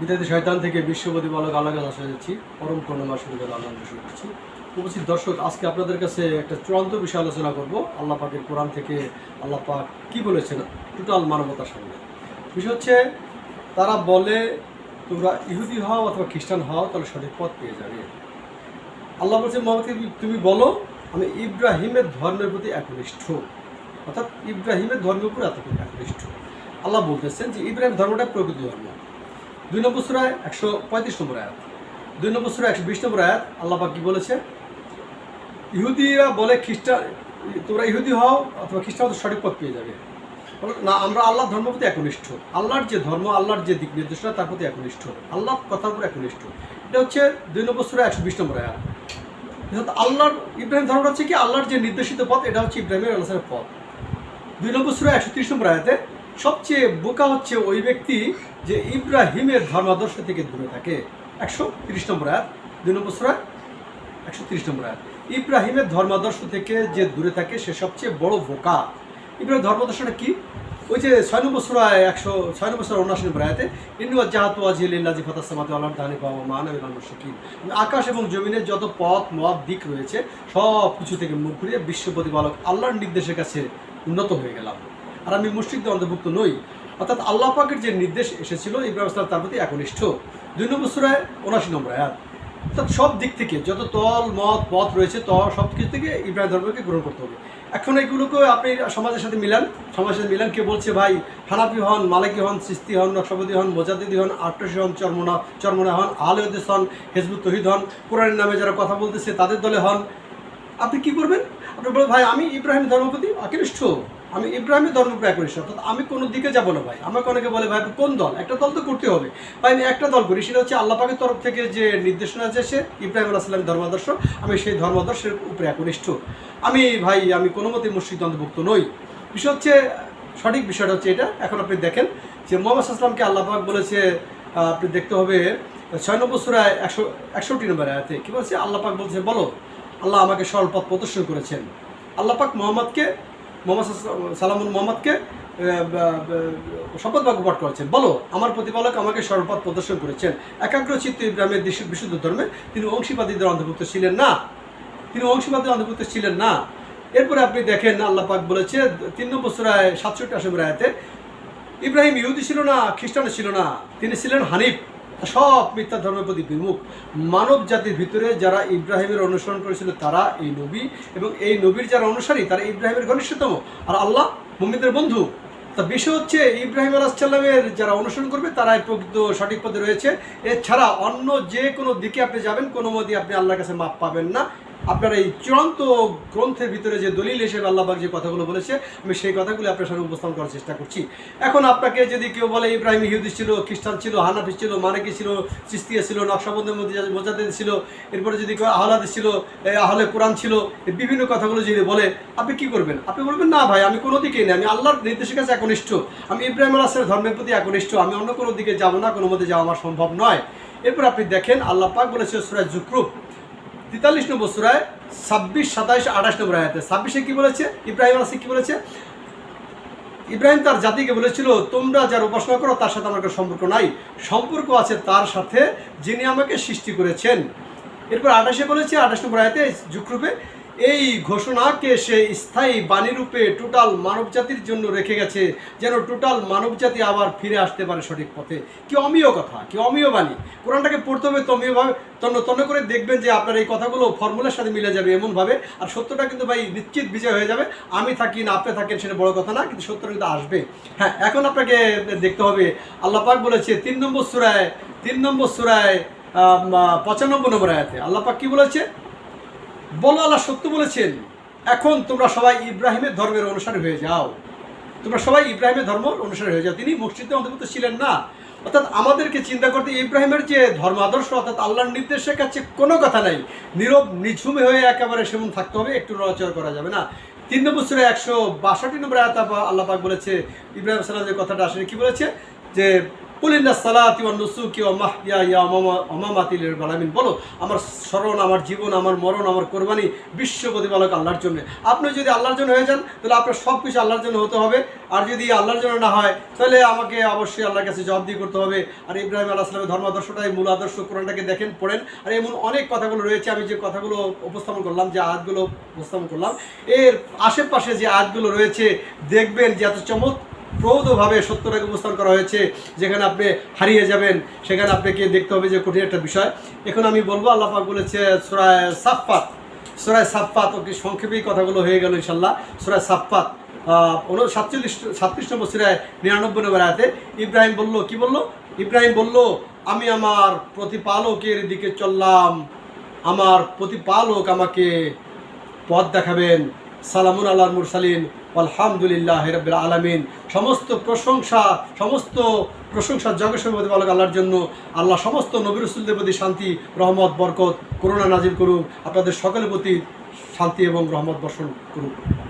বিদ্যার্থী শয়তান থেকে বিশ্বপতি বালক আল্লাহ আসা যাচ্ছি পরম করুণামা শুরু করে আল্লাহ শুরু করছি উপস্থিত দর্শক, আজকে আপনাদের কাছে একটা চূড়ান্ত বিষয় আলোচনা করব। আল্লাহ পাকের কোরআন থেকে আল্লাহ পাক কী বলেছেন? টোটাল মানবতার সামনে। বিষয় হচ্ছে, তারা বলে, তোমরা ইহুদি হও অথবা খ্রিস্টান হও, তাহলে সঠিক পথ পেয়ে যাবে। আল্লাহ বলছে মোহাম্মদকে তুমি বলো, আমি ইব্রাহিমের ধর্মের প্রতি একনিষ্ঠ। অর্থাৎ ইব্রাহিমের ধর্মের উপর এত একনিষ্ঠ। আল্লাহ বলতেছেন যে, ইব্রাহিম ধর্মটা প্রকৃত ধর্ম। দুই নম্বর সুরায় একশো পঁয়ত্রিশ নম্বর আয়াত। দুই নম্বর সুরায় একশো বিশ নম্বর আয়াত, আল্লাহ পাক কি বলেছে? ইহুদিরা বলে খ্রিস্টান, তোমরা ইহুদি হও অথবা খ্রিস্টান সঠিক পথ পেয়ে যাবে। না, আমরা আল্লাহর ধর্মের প্রতি একনিষ্ঠ। আল্লাহর যে ধর্ম, আল্লাহর যে দিক নির্দেশনা, তার প্রতি একনিষ্ঠ। আল্লাহ কথার উপর একনিষ্ঠ। এটা হচ্ছে দুই নম্বর সুরায় একশো বিশ নম্বর আয়াত। আল্লাহর, ইব্রাহিম ধর্মটা হচ্ছে কি? আল্লাহর যে নির্দেশিত পথ, এটা হচ্ছে ইব্রাহিমের আল্লাহের পথ। দুই নম্বর সুরা একশো ত্রিশ নম্বর আয়াতে সবচেয়ে বোকা হচ্ছে ওই ব্যক্তি যে ইব্রাহিমের ধর্মাদর্শ থেকে দূরে থাকে। একশো তিরিশ নম্বর আয়াত, দুই নম্বর সুরা? একশো তিরিশ নম্বর আয়াত। ইব্রাহিমের ধর্মাদর্শ থেকে যে দূরে থাকে, সে সবচেয়ে বড় বোকা। ইব্রাহিম ধর্মাদর্শটা কি? ওই যে ছয় নম্বর সুরায় একশো, ছয় নম্বর সুরা উনআশি নম্বর আয়াতে, ইন্নু জাহাতু আজিল্লাজি ফাতাসামাতু আল্লাহ দানি পাওয়া মান এবং শকিন আকাশ এবং জমিনের যত পথ, মত, দিক রয়েছে, সব কিছু থেকে মুখ ঘুরিয়ে বিশ্ব প্রতিপালক আল্লাহর নির্দেশের কাছে উন্নত হয়ে গেলাম। আর আমি মুসলিকদের অন্তর্ভুক্ত নই। অর্থাৎ আল্লাহ পাকের যে নির্দেশ এসেছিল ইব্রাহিম ইসলাম তার প্রতি একনিষ্ঠ। দুই নম্বর সুরায় উনআশি নম্বর আয়াত। অর্থাৎ সব দিক থেকে যত তল, মত, পথ রয়েছে, ত, সব কিছু থেকে ইব্রাহিম ধর্মকে গ্রহণ করতে হবে। এখন এগুলোকে আপনি সমাজের সাথে মিলান। সমাজের সাথে মিলান কে বলছে, ভাই, হানাফি হন, মালিকি হন, সিস্তি হন নকশাবদি হন মোজাদিদি হন আট্টসি হন, চরমনা, চর্মনা হন হদিস হন, হেজবুত তহিদ হন, কোরআনের নামে যারা কথা বলতেছে তাদের দলে হন। আপনি কি করবেন? আপনি বলবেন, ভাই, আমি ইব্রাহিম ধর্মপতি আকৃষ্ট আমি ইব্রাহিমের ধর্মপ্রায় একনিষ্ঠ অর্থাৎ আমি কোনো দিকে যাব না ভাই। আমাকে অনেকে বলে, ভাই, কোন দল? একটা দল তো করতে হবে। ভাই, আমি একটা দল করি, সেটা হচ্ছে আল্লাহ পাকের তরফ থেকে যে নির্দেশনা আছে, সে ইব্রাহিম আল্লাহ সাল্লামের ধর্মাদর্শ। আমি সেই ধর্মাদর্শের উপরে একনিষ্ঠ। আমি, ভাই, আমি কোনো মতে মুসিদ অন্তর্ভুক্ত নই। বিষয় হচ্ছে, সঠিক বিষয়টা হচ্ছে এটা। এখন আপনি দেখেন যে মোহাম্মদ আসলামকে আল্লাহ পাক বলেছে আপনি দেখতে হবে, ছয় নম্বর সুরায় একশো, একষট্টি নম্বর আয়াতে কী বলছে? আল্লাহ পাক বলছে, বলো, আল্লাহ আমাকে সরল পথ প্রদর্শন করেছেন। আল্লাহ পাক মোহাম্মদকে মোহাম্মদ সালামুল মোহাম্মদকে শপথ বাক্য পাঠ করেছেন। বলো, আমার প্রতিপালক আমাকে সর্বপথ প্রদর্শন করেছেন। একাগ্র চিত্ত ইব্রাহিমের বিশুদ্ধ ধর্মে তিনি অংশীবাদীদের অন্তর্ভুক্ত ছিলেন না। তিনি অংশীবাদীদের অন্তর্ভুক্ত ছিলেন না। এরপরে আপনি দেখেন আল্লাহ পাক বলেছে, তিন নম্বর সুরায় সাতষট্টি আশমের আয়াতে, ইব্রাহিম ইহুদি ছিল না খ্রিস্টান ছিল না, তিনি ছিলেন হানিফ। সব মিথ্যা ধর্মের প্রতি বিমুখ। মানব জাতির ভিতরে যারা ইব্রাহিমের অনুসরণ করেছিল, তারা এই নবী এবং এই নবীর যারা অনুসারী, তারা ইব্রাহিমের ঘনিষ্ঠতম। আর আল্লাহ মুমিনদের বন্ধু। তা বিষয় হচ্ছে, ইব্রাহিম আলাহিসাল্লামের যারা অনুসরণ করবে তারাই প্রকৃত সঠিক পথে রয়েছে। এছাড়া অন্য যে কোনো দিকে আপনি যাবেন, কোনো মতে আপনি আল্লাহর কাছে মাপ পাবেন না। আপনার এই চূড়ান্ত গ্রন্থের ভিতরে যে দলিল হিসেবে আল্লাহবাক যে কথাগুলো বলেছে, আমি সেই কথাগুলো আপনার সামনে উপস্থাপন করার চেষ্টা করছি। এখন আপনাকে যদি কেউ বলে ইব্রাহিম ইহুদি ছিল, খ্রিস্টান ছিল, হানাফি ছিল, মানেকি ছিল, চিস্তিয়া ছিল, নকশাবন্দের মধ্যে মোজাদ্দিদ ছিল, এরপরে যদি কেউ আহলাদ ছিল আহলে কোরআন ছিল বিভিন্ন কথাগুলো যদি বলে, আপনি কি করবেন? আপনি বলবেন, না ভাই, আমি কোনো দিকেই নেই, আমি আল্লাহর নির্দেশের কাছে একনিষ্ঠ, আমি ইব্রাহিম আলাহের ধর্মের প্রতি একনিষ্ঠ, আমি অন্য কোনো দিকে যাব না, কোনো মধ্যে যাওয়া আমার সম্ভব নয়। এরপর আপনি দেখেন, আল্লাহ পাক বলেছে সুরাজ জুকরুপ তেতাল্লিশ নম্বর সুরায় ছাব্বিশ, সাতাইশ, আঠাশ নম্বর আয়াতে। ছাব্বিশে কি বলেছে? ইব্রাহিম আসি কি বলেছে? ইব্রাহিম তার জাতিকে বলেছিল, তোমরা যার উপাসনা করো, তার সাথে আমার কোনো সম্পর্ক নাই। সম্পর্ক আছে তার সাথে যিনি আমাকে সৃষ্টি করেছেন। এরপর আঠাশে বলেছে, আঠাশ নম্বর আয়াতে যুগরূপে এই ঘোষণাকে সে স্থায়ী বাণীরূপে টোটাল মানব জাতির জন্য রেখে গেছে, যেন টোটাল মানব জাতি আবার ফিরে আসতে পারে সঠিক পথে। কি অমীয় কথা? কি অমীয় বাণী? কোরআনটাকে পড়তে হবে তমীয়ভাবে তন্ন তন্ন করে দেখবেন যে আপনার এই কথাগুলো ফর্মুলার সাথে মিলে যাবে এমনভাবে, আর সত্যটা কিন্তু ভাই নিশ্চিত বিজয় হয়ে যাবে। আমি থাকি না, আপনি থাকেন সেটা বড় কথা না, কিন্তু সত্যটা কিন্তু আসবে। হ্যাঁ এখন আপনাকে দেখতে হবে, আল্লাহ পাক বলেছে তিন নম্বর সুরায়, তিন নম্বর সুরায় পঁচানব্বই নম্বর আয়াতে। আল্লাহ পাক কি বলেছে? বলো আল্লাহ সত্য বলেছেন, এখন তোমরা সবাই ইব্রাহিমের ধর্মের অনুসারী হয়ে যাও। তোমরা সবাই ইব্রাহিমের ধর্ম অনুসারী হয়ে যাও। তিনি মসজিদে অন্তর্ভুক্ত ছিলেন না। অর্থাৎ আমাদেরকে চিন্তা করতে ইব্রাহিমের যে ধর্ম আদর্শ অর্থাৎ আল্লাহর নির্দেশের কাছে কোনো কথা নাই। নীরব, নিঝুমে হয়ে একেবারে সেমন থাকতে হবে, একটু নড়াচড়া করা যাবে না। তিন নম্বর সুরে একশো বাষট্টি নম্বর আল্লাহ পাক বলেছে, ইব্রাহিম সাল্লাম যে কথাটা আসলে কি বলেছে? যে বলো, আমার স্মরণ, আমার জীবন, আমার মরণ, আমার কোরবানি বিশ্ব প্রতিপালক আল্লাহর জন্য। আপনি যদি আল্লাহর জন্য হয়ে যান, তাহলে আপনার সব কিছু আল্লাহর জন্য হতে হবে। আর যদি আল্লাহর জন্য না হয়, তাহলে আমাকে অবশ্যই আল্লাহর কাছে জবাবদিহি করতে হবে। আর ইব্রাহিম আল্লাহ সালামের ধর্মাদর্শটাই মূল আদর্শ, কোরআনটাকে দেখেন, পড়েন। আর এমন অনেক কথাগুলো রয়েছে, আমি যে কথাগুলো উপস্থাপন করলাম, যে আয়াতগুলো উপস্থাপন করলাম, এর আশেপাশে যে আয়াতগুলো রয়েছে, দেখবেন যে এত চমৎ প্রৌঢ়ভাবে সত্যটাকে উপস্থাপন করা হয়েছে, যেখানে আপনি হারিয়ে যাবেন, সেখানে আপনাকে দেখতে হবে যে কঠিন একটা বিষয়। এখন আমি বলব, আল্লাহ পাক বলেছে সুরায় সাফাত সুরায় সাফাত ওকে সংক্ষেপেই কথাগুলো হয়ে গেল ইনশাল্লাহ সুরায় উন সাতচল্লিশ, সাতত্রিশ নম্বর সিরায় নিরানব্বই নম্বর আয়াতে ইব্রাহিম বলল, কি বলল? ইব্রাহিম বলল, আমি আমার প্রতিপালকের দিকে চললাম। আমার প্রতিপালক আমাকে পথ দেখাবেন। সালামুন আল্লাহ মুরসালিন আলহামদুলিল্লাহ রবিল আলমিন। সমস্ত প্রশংসা সমস্ত প্রশংসা জগৎসের প্রতিপালক আল্লাহর জন্য। আল্লাহ সমস্ত নবী রসুলদের প্রতি শান্তি, রহমত, বরকত, করুণা নাজির করুক। আপনাদের সকলের প্রতি শান্তি এবং রহমত বর্ষণ করুক।